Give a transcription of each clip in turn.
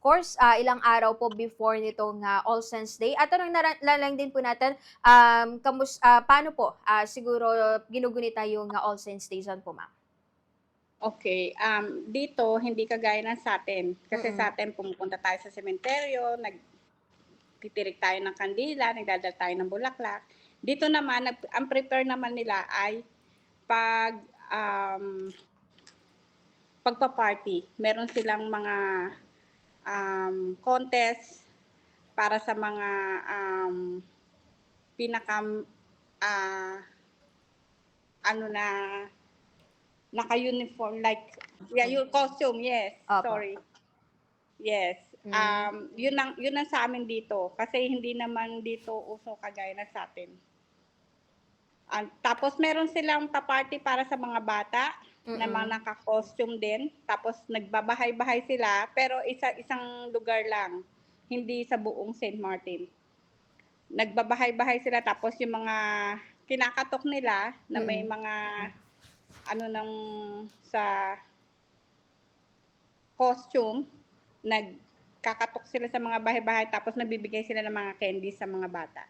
course, ah, ilang araw po before nitong ah, All Saints Day. At tanong na, lang din po natin, um, kamus, ah, paano po ah, siguro ginugunita yung ah, All Saints Day dyan po, ma'am? Okay, um, dito hindi kagaya ng sa atin. Kasi Mm-mm. sa atin pumupunta tayo sa sementeryo, nagtitirik tayo ng kandila, nagdadal tayo ng bulaklak. Dito naman, nag, ang prepare naman nila ay pag um, pagpa-party. Meron silang mga contest para sa mga um, pinaka ah, ano na naka-uniform like yeah, your costume, yes. Opo. Sorry. Yes. Mm. Um, yun ang yun ang sa amin dito kasi hindi naman dito uso kagaya na sa atin. Ah, tapos meron silang pa-party para sa mga bata na Mm-mm. mga naka-costume din. Tapos nagbabahay-bahay sila pero isa isang lugar lang, hindi sa buong St. Martin. Nagbabahay-bahay sila tapos yung mga kinakatok nila na may mga ano nang sa costume, nagkakatok sila sa mga bahay-bahay tapos nabibigay sila ng mga candy sa mga bata.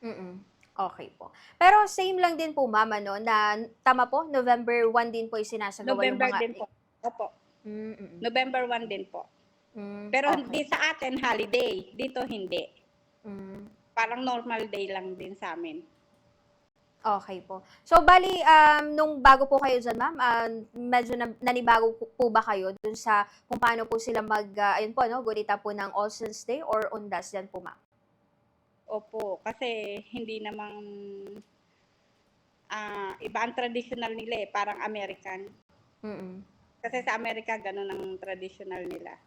Mm-mm. Okay po. Pero same lang din po, ma'am, ano, na tama po, November 1 din po yung sinasagawa yung November mga... din po. Opo. Mm-mm. November 1 din po. Mm, Pero okay. hindi sa atin holiday. Dito hindi. Mm. Parang normal day lang din sa amin. Okay po. So, bali, um, nung bago po kayo dyan, ma'am, ah, medyo na, nanibago po, po ba kayo dun sa kung paano po sila mag, ah, ayun po, no, gunita po ng All Saints Day or Undas dyan po, ma'am? Opo, kasi hindi namang ah iba ang traditional nila eh, parang American. Mm-mm. Kasi sa Amerika, ganun ang traditional nila.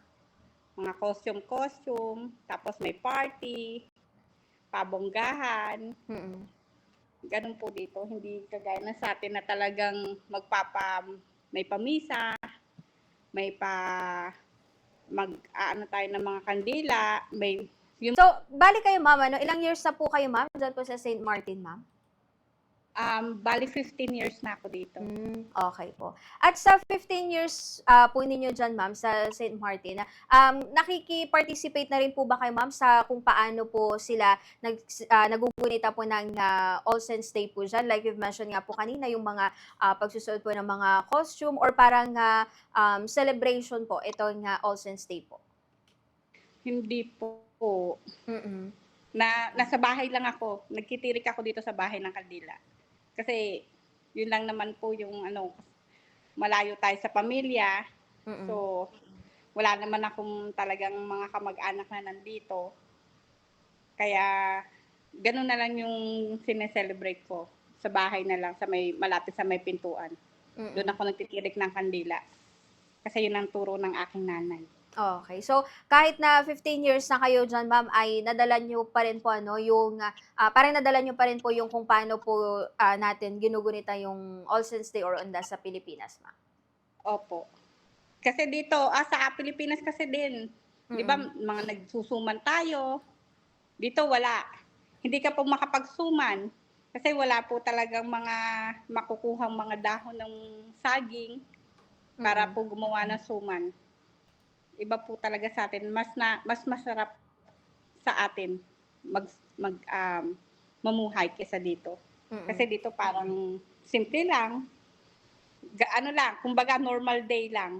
Mga costume-costume, tapos may party, pabonggahan, Mm-mm. ganun po dito. Hindi kagaya na sa atin na talagang magpapa, may pamisa, may pa, mag, ano tayo ng mga kandila, may, yung, So, bali kayo, ma'am, ano, ilang years na po kayo, ma'am, dyan po sa St. Martin, ma'am? um, bali 15 years na ako dito. Mm, okay po. At sa 15 years ah, po ninyo dyan, ma'am, sa St. Martin, um, nakiki-participate na rin po ba kayo, ma'am, sa kung paano po sila nag, ah, nagugunita po ng ah, All Saints Day po dyan? Like you've mentioned nga po kanina, yung mga ah, pagsusuot po ng mga costume or parang ah, um, celebration po itong ah, All Saints Day po. Hindi po. Mm-mm. Na, nasa bahay lang ako. Nagkitirik ako dito sa bahay ng kandila. Kasi, yun lang naman po yung ano, malayo tayo sa pamilya. Mm-mm. So, wala naman akong talagang mga kamag-anak na nandito. Kaya, ganun na lang yung sineselebrate ko. Sa bahay na lang, sa may, malapit sa may pintuan. Mm-mm. Doon ako nagtitirik ng kandila. Kasi yun ang turo ng aking nanay. Okay. So, kahit na 15 years na kayo dyan, ma'am, ay nadala nyo pa rin po, ano, yung, ah, parang nadala nyo pa rin po yung kung paano po ah, natin ginugunita yung All Saints Day or Undas sa Pilipinas, ma'am. Opo. Kasi dito, ah, sa Pilipinas kasi din, di ba, mga nagsusuman tayo. Dito wala. Hindi ka po makapagsuman kasi wala po talagang mga makukuhang mga dahon ng saging para po gumawa ng suman. Iba po talaga sa atin. Mas na mas masarap sa atin mag mag um, mamuhay kesa dito. Mm-mm. Kasi dito parang simple lang. Ano lang, kumbaga normal day lang.